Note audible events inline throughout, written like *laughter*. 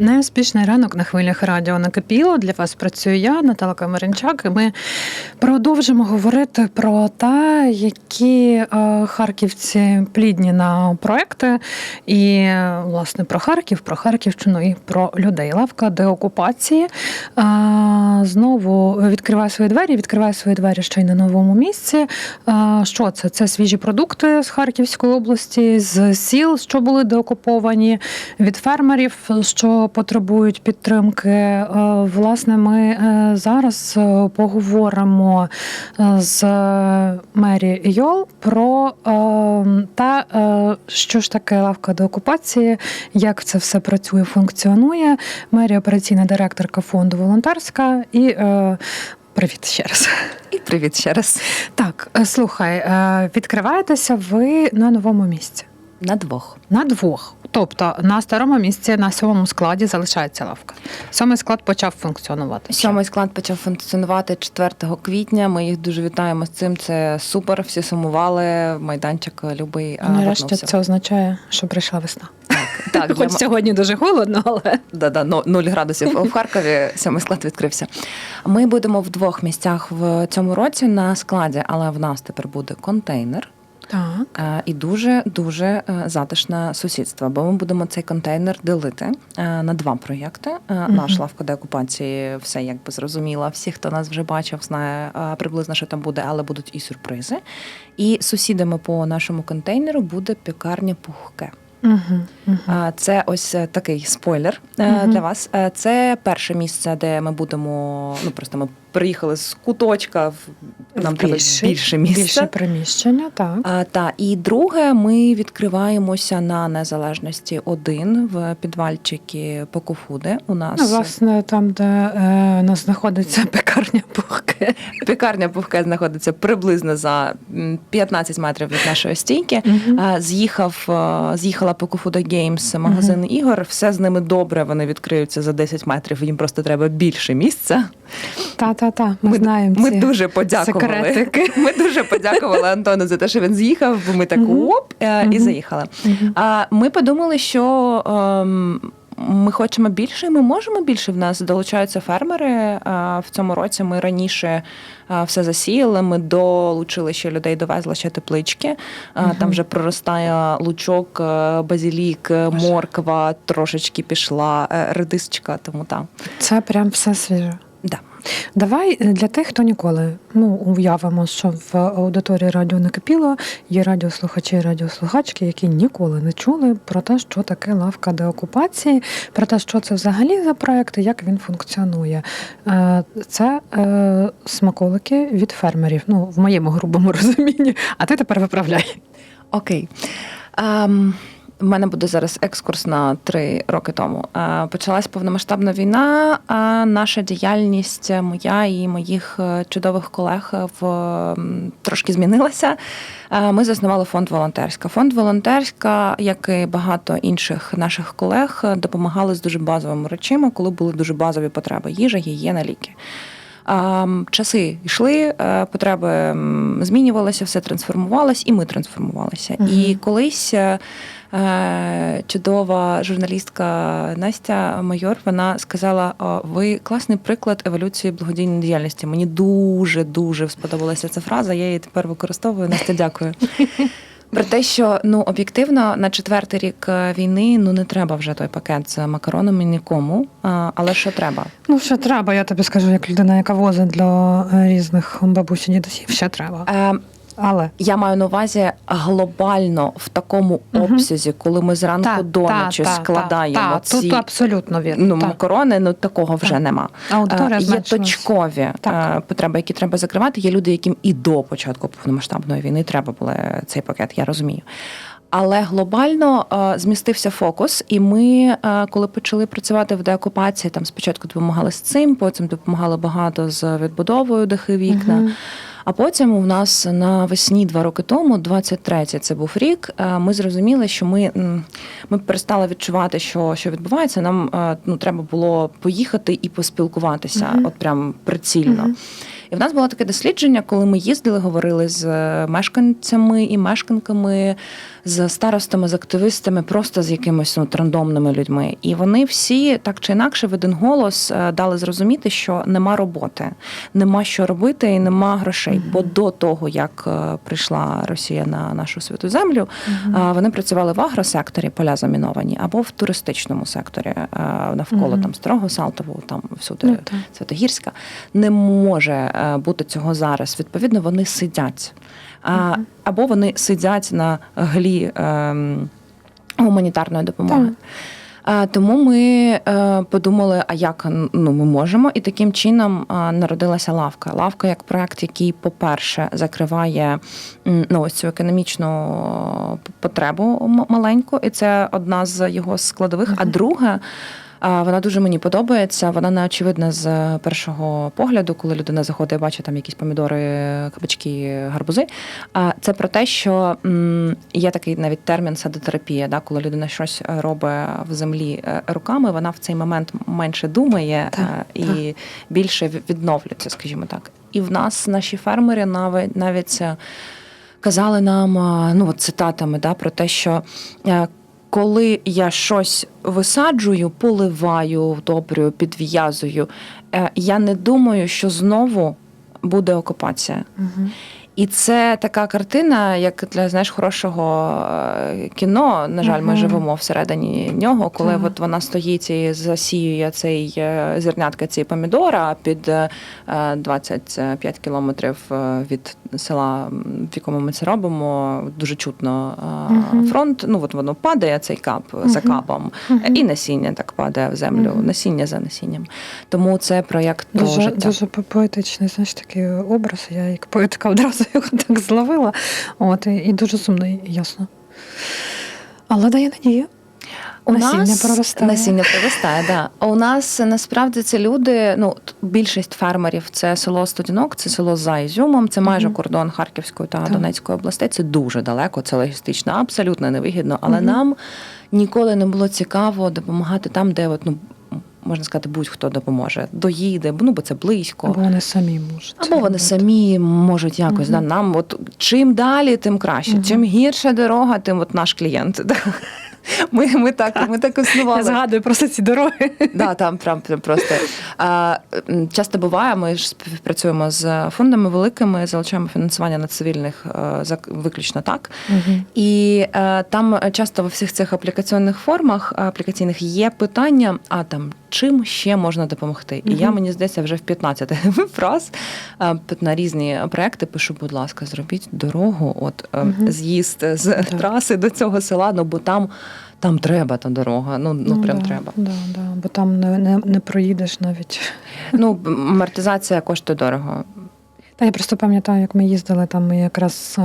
Неуспішний ранок на хвилях радіо накипіло. Для вас працюю я, Наталка Маринчак. І ми продовжимо говорити про те, які е, харківці плідні на проекти, і власне про Харків, про Харківщину і про людей. Лавка деокупації е, знову відкриває свої двері. Відкриває свої двері ще й на новому місці. Е, що це? Це свіжі продукти з Харківської області, з сіл, що були деокуповані, від фермерів, що потребують підтримки. Е, Власне, ми е, зараз е, поговоримо з Мері Йол про те, що ж таке лавка деокупації, як це все працює, функціонує. Мері операційна директорка фонду волонтерська і. Привіт ще раз. І привіт ще раз. Так, слухай, відкриваєтеся ви на новому місці. На двох. На двох. Тобто на старому місці на сьомому складі залишається лавка. Сьомий склад почав функціонувати. Сьомий склад почав функціонувати 4 квітня. Ми їх дуже вітаємо з цим. Це супер. Всі сумували. Майданчик любий. Нарешті це означає, що прийшла весна. Так, для *laughs* Хоч м- сьогодні дуже холодно, але Да, да, 0 градусів в Харкові. Сьомий склад відкрився. Ми будемо в двох місцях в цьому році на складі, але в нас тепер буде контейнер. Так. Е, І дуже дуже е, затишне сусідство, бо ми будемо цей контейнер делити е, на два проєкти. Наш лавка деокупації все якби зрозуміла. Всі, хто нас вже бачив, знає приблизно, що там буде, але будуть і сюрпризи. І сусідами по нашому контейнеру буде пекарня Пухке. Угу. А, Це ось такий спойлер Мгм. для вас. Це перше місце, де ми будемо. Ну просто ми приїхали з куточка. в- Нам треба більше місця. Більше приміщення, так. А, та і друге, ми відкриваємося на незалежності один в підвальчики Покофуди. У нас Ну, власне, там, де е, у нас знаходиться *laughs* пекарня Пухке. пекарня Пухке знаходиться приблизно за 15 метрів від нашої стійки. А, З'їхав, е, з'їхала Покофуда Геймс, магазин ігор. Все з ними добре. Вони відкриються за 10 метрів. Їм просто треба більше місця. Та-та-та, ми, знаємо Ми ці дуже подякували. Секретики. *laughs* Ми дуже подякували Антону за те, що він з'їхав. Бо ми так оп е, і заїхали. А ми подумали, що ем, ми хочемо більше, і ми можемо більше. В нас долучаються фермери. В цьому році ми раніше все засіяли. Ми долучили ще людей, довезли ще теплички. Мгм. Там вже проростає лучок, е, базілік, е, морква, трошечки пішла, е, редисочка, тому так. Це прям все свіже. Да. Давай е, для тих, хто ніколи ну уявимо, що в аудиторії радіо накипіло є радіослухачі і радіослухачки, які ніколи не чули про те, що таке лавка деокупації, про те, що це взагалі за проект і як він функціонує. Е, Це е, смаколики від фермерів. Ну, в моєму грубому *laughs* розумінні. А ти тепер виправляй. Окей. Ем, в мене буде зараз екскурс на три роки тому. Е, почалась повномасштабна війна. А наша діяльність, моя і моїх е, чудових колег е, в трошки змінилася. Ми заснували фонд волонтерська. Фонд волонтерська, як і багато інших наших колег, допомагали з дуже базовими речами, коли були дуже базові потреби: їжа, гігієна, ліки. Часи йшли, потреби змінювалися, все трансформувалось, і ми трансформувалися. Мгм. І колись чудова журналістка Настя Майор вона сказала: ви класний приклад еволюції благодійної діяльності. Мені дуже дуже сподобалася ця фраза. Я її тепер використовую. Настя, дякую. *laughs* Про те, що ну об'єктивно на четвертий рік е, війни ну не треба вже той пакет з макаронами нікому. Але що треба? Ну, ще треба, я тобі скажу, як людина, яка возить для е, різних бабусь і дідусів, ще треба. Е, Але Я маю на увазі глобально в такому обсязі, коли ми зранку до ночі складаємо та, ці тут абсолютно вірно. ну, та. макарони, ну такого вже та. нема. Аудиторія Е, Є точкові Так. е, потреби, які треба закривати. Є люди, яким і до початку повномасштабної війни треба було цей пакет, я розумію. Але глобально е, змістився фокус, і ми, е, коли почали працювати в деокупації, там спочатку допомагали з цим, потім допомагали багато з відбудовою дахи вікна. Мгм. А потім у нас навесні два роки тому, 23-й це був рік. е, Ми зрозуміли, що ми, ми перестали відчувати, що, що відбувається. Нам ну, треба було поїхати і поспілкуватися, Мгм. от прям прицільно. Мгм. І в нас було таке дослідження, коли ми їздили, говорили з мешканцями і мешканками, з старостами, з активистами, просто з якимись ну, рандомними людьми. І вони всі так чи інакше в один голос е, дали зрозуміти, що нема роботи, нема що робити і нема грошей. Бо до того, як е, прийшла Росія на нашу святу землю, а, Вони працювали в агросекторі, поля заміновані, або в туристичному секторі навколо Мгм. там Старого Салтового, там всюди Ну, так. Святогірська. Не може бути цього зараз. Відповідно, вони сидять. А, Або вони сидять на глі ем, гуманітарної допомоги. Так. Тому ми е, подумали, а як ну, ми можемо, і таким чином народилася лавка. Лавка як проект, який, по-перше, закриває ну, ось цю економічну потребу маленьку, і це одна з його складових. А друге, вона дуже мені подобається. Вона не очевидна з першого погляду, коли людина заходить і бачить там якісь помідори, кабачки, гарбузи. А це про те, що є такий навіть термін садотерапія, да, коли людина щось е, робить в землі е, руками, вона в цей момент менше думає Так, е, і більше відновлюється, скажімо так. І в нас наші фермери навіть навіть казали нам ну от цитатами да, про те, що. Коли я щось висаджую, поливаю, вдобрюю, підв'язую, е, я не думаю, що знову буде окупація. Мгм. І це така картина, як для знаєш, хорошого е, кіно. На жаль, ми Мгм. живемо всередині нього, коли Так. от вона стоїть і засіює цей е, зернятка цієї помідора під е, 25 кілометрів від села, в якому ми це робимо. Дуже чутно Мгм. фронт. Ну от воно падає цей кап за Мгм. капом, Мгм. і насіння так падає в землю. Мгм. Насіння за насінням. Тому це проєкт про Дуже, життя. дуже поетичний, знаєш, такий образ. Я як поетка одразу його *laughs* так зловила. От, і, і дуже сумно, і ясно. Але дає надію. У Насіння нас проростає. Насіння проростає, да. А у нас насправді це люди. Ну більшість фермерів це село Студінок, це село за Ізюмом, це майже Мгм. кордон Харківської та Так. Донецької областей. Це дуже далеко, це логістично, абсолютно невигідно. Але Мгм. нам ніколи не було цікаво допомагати там, де от, ну. Можна сказати, будь-хто допоможе, доїде, ну бо це близько. Або вони самі можуть. Або вони самі можуть якось Мгм. да, нам, от чим далі, тим краще. Мгм. Чим гірша дорога, тим от наш клієнт. Да. *laughs* Ми, ми так, ми так Я існували. згадую просто ці дороги. Да, там прям, прям просто а, часто буває. Ми ж співпрацюємо з фондами великими, залучаємо фінансування на цивільних е, виключно так. І а, там часто во всіх цих аплікаційних формах аплікаційних є питання: а там чим ще можна допомогти? І я мені здається, вже в 15 *laughs* фраз на різні проекти пишу, будь ласка, зробіть дорогу, от mm -hmm. з'їзд з Так. траси до цього села, ну бо там. Там треба та дорога, ну, ну, прям да, треба. Да, да, бо там не, не, не проїдеш навіть. Ну, амортизація коштує дорого. Та я просто пам'ятаю, як ми їздили там ми якраз а,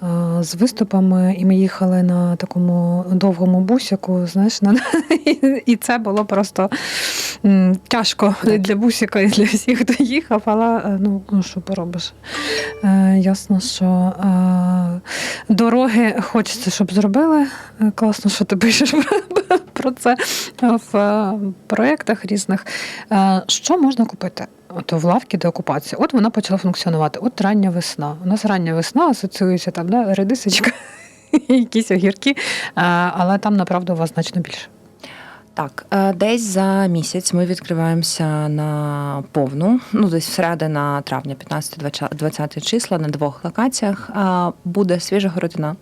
а, з виступами, і ми їхали на такому довгому бусіку, знаєш, на... *laughs* і- і це було просто м, тяжко Так. для бусіка і для всіх, хто їхав, але е, ну, ну що поробиш. Е, ясно, що е, дороги хочеться, щоб зробили. Е, Класно, що ти пишеш *laughs* про, це в е, проєктах різних. Що можна купити? От в лавки до окупації. От вона почала функціонувати. От рання весна. У нас рання весна асоціюється там, да, редисочка, *laughs* якісь огірки, але там направду у вас значно більше. Так, е, десь за місяць ми відкриваємося на повну, ну десь всередина травня, 15-20 числа на двох локаціях. Буде свіжа городина,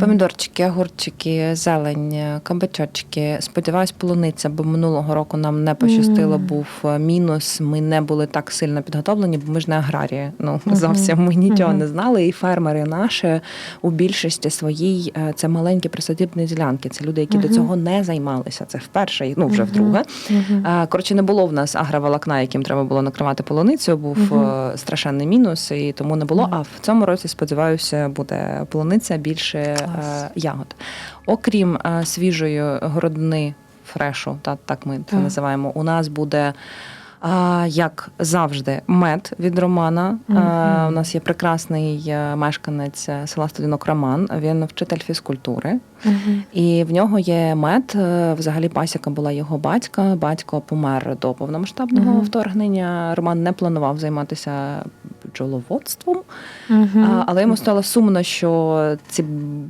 помідорчики, огурчики, зелень, кабачочки. Сподіваюсь, полуниця, бо минулого року нам не пощастило, Мгм. був е, мінус. Ми не були так сильно підготовлені, бо ми ж не аграрії. Ну Мгм. зовсім ми нічого Мгм. не знали. І фермери наші у більшості своїй е, це маленькі присадибні ділянки. Це люди, які до цього не займалися. Це вперше, і, ну вже вдруге. Коротше, не було в нас агроволокна, яким треба було накривати полуницю. Був е, страшенний мінус, і тому не було. А в цьому році, сподіваюся, буде полуниця більше е, ягод. Окрім е, свіжої городни фрешу, та так ми це називаємо. У нас буде. А, як завжди, мед від Романа. Мгм. А, у нас є прекрасний е, мешканець е, села Студінок Роман. Він вчитель фізкультури. Мгм. І в нього є мед. е, Взагалі пасіка була його батька. Батько помер до повномасштабного Мгм. вторгнення. Роман не планував займатися бджоловодством, Мгм. а, але йому стало сумно, що ці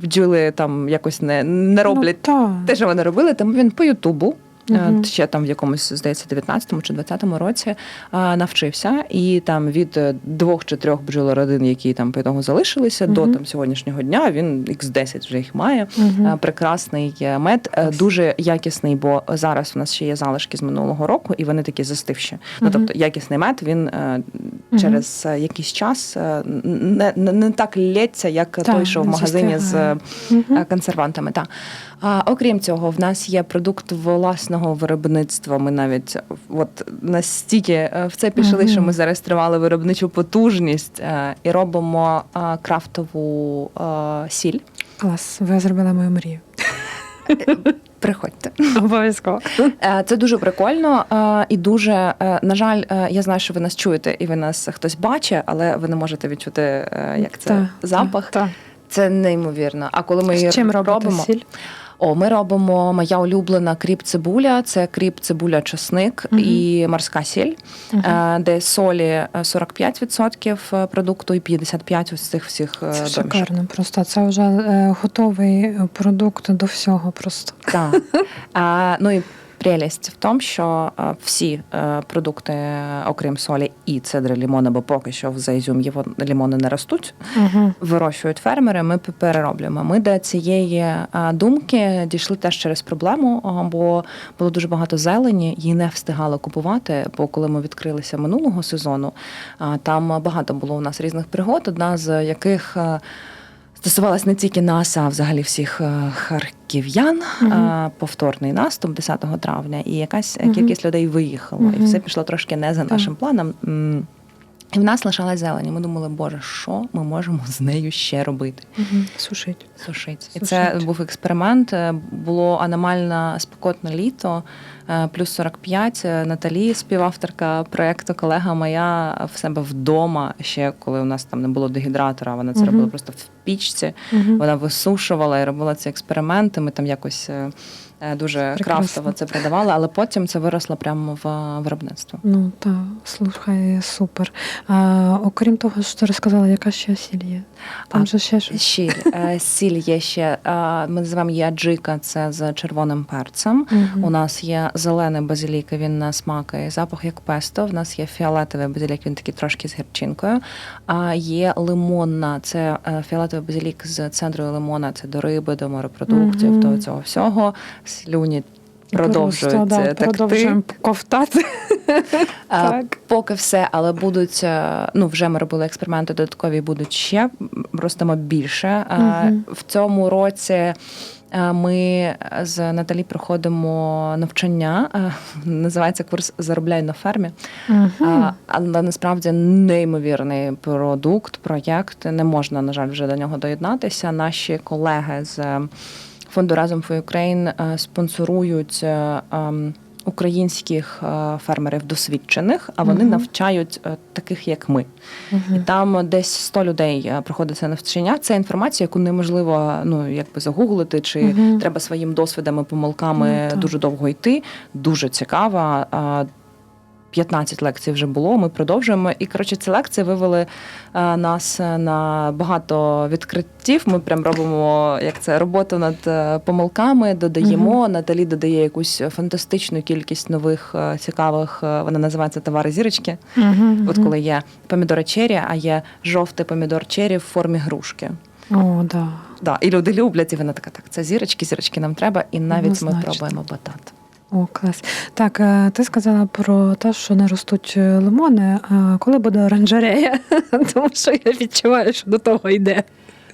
бджоли там якось не, не роблять Ну, те, що вони робили. Тому він по Ютубу. Е, Мгм. Ще там в якомусь, здається, 19-му чи 20-му році а, навчився, і там від е, двох чи трьох бджолородин, які там по того залишилися, до там сьогоднішнього дня він x10 вже їх має. Мгм. Е, Прекрасний е, мед, е, дуже якісний, бо зараз у нас ще є залишки з минулого року, і вони такі застивші. Ну тобто якісний мед він е, через е, якийсь час е, не, не, не так лється, як Так, той, що в магазині з е, консервантами. Та. А, окрім цього, в нас є продукт власного виробництва. Ми навіть от настільки е, в це пішли, що ми зареєстрували виробничу потужність е, і робимо е, крафтову е, сіль. Клас, ви зробили мою мрію. *laughs* Приходьте. Обов'язково. Це дуже прикольно і дуже на жаль, я знаю, що ви нас чуєте і ви нас хтось бачить, але ви не можете відчути, як це Та, запах. та, Це неймовірно. А коли ми та. її чим робимо, сіль? О, ми робимо моя улюблена кріп цибуля. Це кріп цибуля часник Мгм. і морська сіль, е, де солі е, 45% продукту і 55% ось цих всіх е, Це домішок. шикарно. Просто це вже е, готовий продукт до всього. Просто Так. *laughs* А, ну і прелість в тому, що е, всі е, продукти, окрім солі і цедри лімона, бо поки що в Заізюм'ї вон- лімони не ростуть, угу. вирощують фермери, ми перероблюємо. Ми до цієї е, думки дійшли теж через проблему, бо було дуже багато зелені, її не встигали купувати. Бо коли ми відкрилися минулого сезону, там багато було у нас різних пригод, одна з яких. Стосувалась не тільки нас, а взагалі всіх е, харків'ян. Е, Повторний наступ 10 травня, і якась угу. кількість людей виїхала, і все пішло трошки не за Так. нашим планом. І в нас лишалась зелені. Ми думали, боже, що ми можемо з нею ще робити? Угу. Сушить. Сушить. І Сушить. це був експеримент. Е, Було аномально спекотне літо, е, плюс 45. Е, Наталі, співавторка проєкту, колега моя в себе вдома, ще коли у нас там не було дегідратора, вона це Мгм. робила просто в пічці. Угу. Вона висушувала і робила ці експерименти. Ми там якось дуже Прекрасно. крафтово це продавали, але потім це виросло прямо в е, виробництво. Ну так, слухай, супер. А, окрім того, що ти розказала, яка ще сіль є? Там А, же ще щось. Щіль, е, сіль є ще. е, Ми називаємо її аджика, це з червоним перцем. Мгм. У нас є зелений базилік, він на смак і запах як песто. В нас є фіолетовий базилік, він такий трошки з гірчинкою. А є лимонна, це е, фіолетовий базилік з центрою лимона, це до риби, до морепродуктів, Мгм. до цього всього. Слюні продовжують Просто, да, текти. продовжуємо ковтати. А, *laughs* Так. Поки все, але будуть е, ну вже ми робили експерименти додаткові, будуть ще ростемо більше. А, В цьому році. е, Ми з Наталі проходимо навчання, е, називається курс Заробляй на фермі. Мгм. А, Але насправді неймовірний продукт, проєкт. Не можна, на жаль, вже до нього доєднатися. Наші колеги з е, фонду Разом for Ukraine е, спонсорують е, ем, українських е, фермерів досвідчених, а вони Мгм. навчають е, таких, як ми. І там десь 100 людей проходить це навчання. Це інформація, яку неможливо ну якби загуглити, чи Мгм. треба своїм досвідом і помилками Ну, так. дуже довго йти. Дуже цікава. А, 15 лекцій вже було. Ми продовжуємо. І коротше, ці лекції вивели е, нас на багато відкриттів. Ми прям робимо як це роботу над е, помилками, додаємо. Наталі додає якусь фантастичну кількість нових е, цікавих. е, Вона називається товари зірочки. Мгм. От коли є помідори чері, а є жовтий помідор чері в формі грушки. О, да. Да, і люди люблять, і вона така, так, це зірочки, зірочки нам треба, і навіть ми пробуємо батат. О, клас. Так, е, ти сказала про те, що не ростуть е, лимони. А коли буде оранжерея? *laughs* Тому що я відчуваю, що до того йде.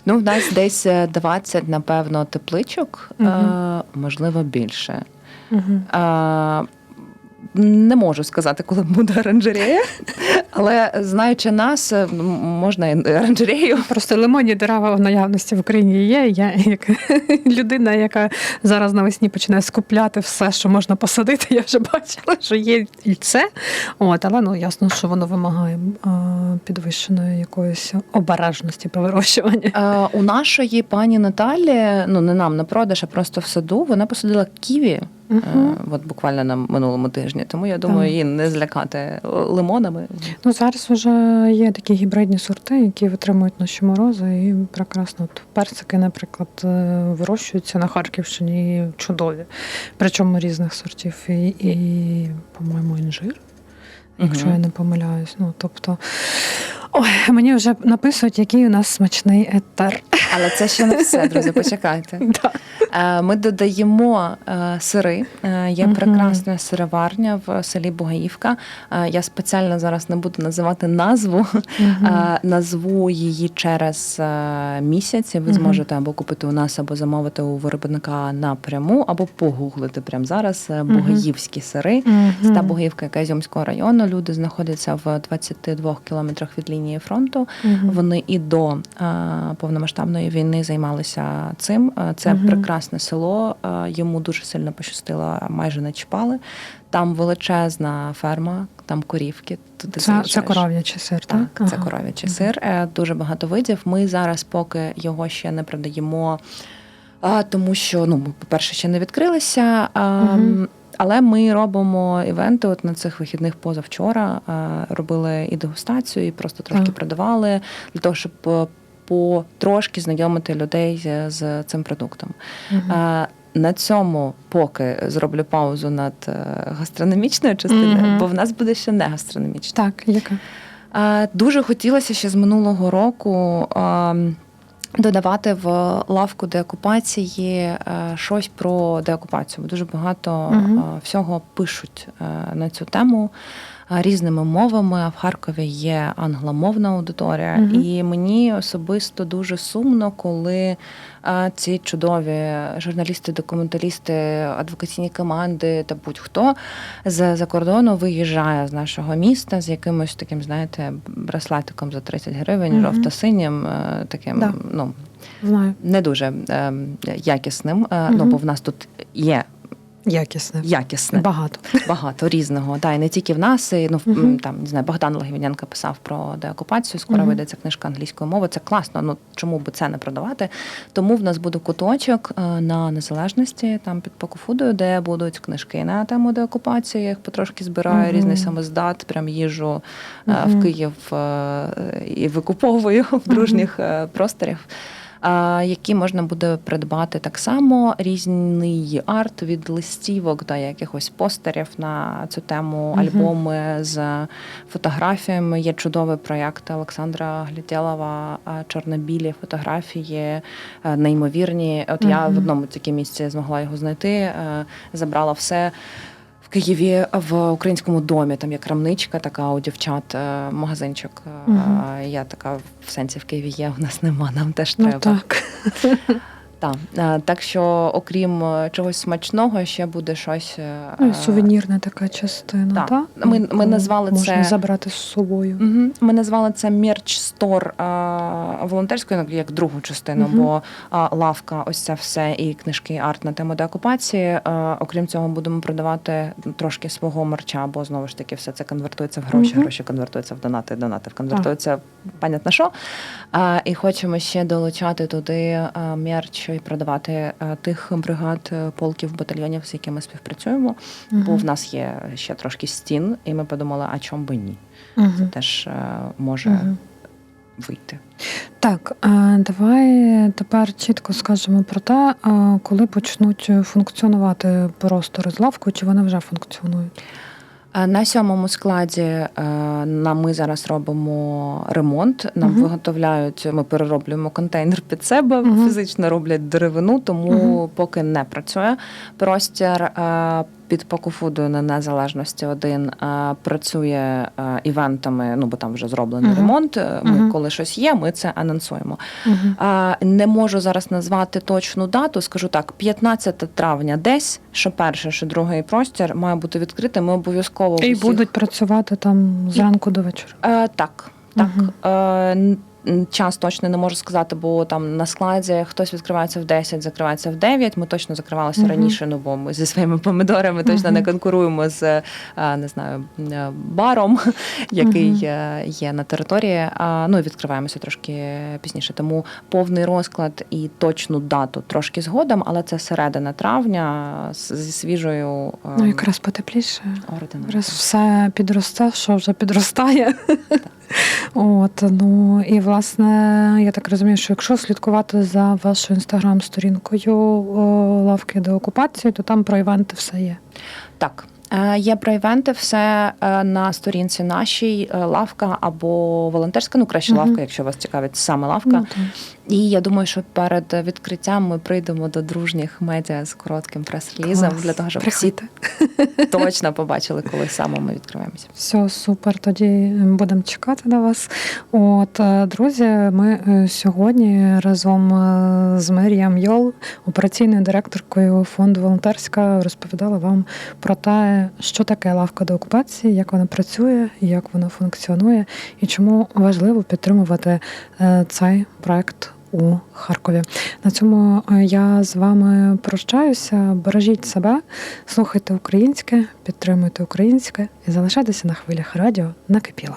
Ну, в нас десь е, 20, напевно, тепличок, е, можливо, більше. Мгм. Е, Не можу сказати, коли буде оранжерея, але знаючи нас, можна і оранжерею. Просто лимонні дерева в наявності в Україні є. Я як *laughs* людина, яка зараз навесні починає скупляти все, що можна посадити. Я вже бачила, що є і це. От, але ну ясно, що воно вимагає е, підвищеної якоїсь обережності по вирощуванню. Е, У нашої пані Наталі, ну не нам на продаж, а просто в саду, вона посадила ківі. Е, От буквально на минулому тижні, тому я думаю, Так. її не злякати лимонами. Ну зараз вже є такі гібридні сорти, які витримують наші морози, і прекрасно. От персики, наприклад, е, вирощуються на Харківщині чудові, причому різних сортів, і, і по-моєму, інжир. Якщо Мгм. я не помиляюсь. Ну тобто, ой, мені вже написують, який у нас смачний етер. Але це ще не все, друзі. Почекайте. *laughs* Да. Е, Ми додаємо е, сири. Е, Є прекрасна сироварня в селі Бугаївка. Я спеціально зараз не буду називати назву. Назву її через місяць. Ви зможете або купити у нас, або замовити у виробника напряму, або погуглити прямо зараз бугаївські сири. Ста Бугаївка, Йомського району. Люди знаходяться в 22 кілометрах від лінії фронту. Вони і до е, повномасштабної війни займалися цим. Е, Це Мгм. прекрасне село. е, Йому дуже сильно пощастило, майже не чіпали. Там величезна ферма, там корівки. Туди Це, це коров'ячий сир, так? Так, це Ага. коров'ячий Мгм. сир. Е, Дуже багато видів. Ми зараз поки його ще не продаємо, тому що, ну, ми, по-перше, ще не відкрилися. Мгм. Але ми робимо івенти. От на цих вихідних позавчора робили і дегустацію, і просто трошки Так. продавали для того, щоб потрошки знайомити людей з, цим продуктом. Е, На цьому поки зроблю паузу над е, гастрономічною частиною, Мгм. бо в нас буде ще не гастрономічна. Так, яка? Дуже хотілося ще з минулого року додавати в лавку деокупації е, щось про деокупацію. Бо дуже багато е, всього пишуть е, на цю тему різними мовами. А в Харкові є англомовна аудиторія, Мгм. і мені особисто дуже сумно, коли ці чудові журналісти, документалісти, адвокаційні команди та будь-хто з за кордону виїжджає з нашого міста з якимось таким, знаєте, браслетиком за 30 гривень, Мгм. жовто-синім, е, таким, Да. ну Знаю. не дуже е, якісним. Е, Ну бо в нас тут є Якісне. якісне Багато. багато різного. Да, і не тільки в нас, і, ну Мгм. там не знаю, Богдан Логвиненко писав про деокупацію. Скоро Мгм. вийдеться книжка англійською мовою. Це класно. Ну чому би це не продавати? Тому в нас буде куточок е, на незалежності, там під покуфудою, де будуть книжки на тему деокупації. Я їх потрошки збираю, Мгм. різний самоздат. Прям їжу Мгм. в Київ е, і викуповую в дружніх е, просторах. Які можна буде придбати так само різний арт від листівок до якихось постерів на цю тему, альбоми з фотографіями. Є чудовий проєкт Олександра Глядєлова а, Чорнобілі фотографії неймовірні. От я в одному такому місці змогла його знайти, забрала все. В Києві в українському домі там є крамничка, така у дівчат е, магазинчик. Угу. Я така в сенсі в Києві є, у нас нема, нам теж Ну треба. так. *laughs* Так. Е, Так що, окрім е, чогось смачного, ще буде щось. е, Ну, сувенірна така частина, Так. так? Ми- ми назвали можна це- забрати з собою. Ми назвали це мерч стор волонтерською, ну, як другу частину, Мгм. бо а, лавка, ось це все і книжки арт на тему деокупації. А, Окрім цього, будемо продавати трошки свого мерча, бо знову ж таки все це конвертується в гроші. Мгм. Гроші конвертуються в донати, донати конвертуються в понятно що. А, І хочемо ще долучати туди а, мерч і продавати тих бригад, е, полків, батальйонів, з якими співпрацюємо. Бо в нас є ще трошки стін, і ми подумали, а чому би ні? Мгм. теж е, може Мгм. вийти. Так, давай тепер чітко скажемо про те, коли почнуть функціонувати простори з лавкою, чи вони вже функціонують? Е, На сьомому складі е, на ми зараз робимо ремонт. Нам Мгм. виготовляють, ми перероблюємо контейнер під себе, Мгм. фізично роблять деревину, тому Мгм. поки не працює простір. Е, під покуфудою на незалежності один е, працює е, івентами. Ну бо там вже зроблений Мгм. ремонт. Е, Ми, Мгм. коли щось є, ми це анонсуємо. Мгм. А, Не можу зараз назвати точну дату. Скажу так: 15 травня, десь що перший, що другий простір має бути відкритий. Ми обов'язково І усіх- будуть працювати там зранку до вечора. Е, так, так. Мгм. Е, н- н- час точно не можу сказати, бо там на складі хтось відкривається в 10, закривається в 9. Ми точно закривалися Мгм. раніше, ну бо ми зі своїми помидорами точно Мгм. не конкуруємо з е, не знаю е, баром, *laughs* який е, є на території. А, Ну і відкриваємося трошки пізніше. Тому повний розклад і точну дату трошки згодом, але це середина травня зі свіжою е, Ну якраз потепліше. ординарою. Раз все підросте, що вже підростає. *laughs* От ну і власне я так розумію, що якщо слідкувати за вашою інстаграм-сторінкою лавки до окупації, то там про івенти все є. Так. Е, Є про івенти, все е, на сторінці нашій е, лавка або волонтерська, ну краще Мгм. лавка, якщо вас цікавить саме лавка. Ну. І я думаю, що перед відкриттям ми прийдемо до дружніх медіа з коротким прес-релізом для того, щоб Приходьте. всі *laughs* точно побачили, коли саме ми відкриваємося. Все супер. Тоді будемо чекати на вас. От е, друзі, ми е, сьогодні разом е, з Меріям Йол, операційною директоркою фонду волонтерська, розповідали вам про те, що таке лавка до окупації, як вона працює, як вона функціонує, і чому важливо підтримувати е, цей проект. У Харкові на цьому е, я з вами прощаюся. Бережіть себе, слухайте українське, підтримуйте українське і залишайтеся на хвилях радіо накипіло.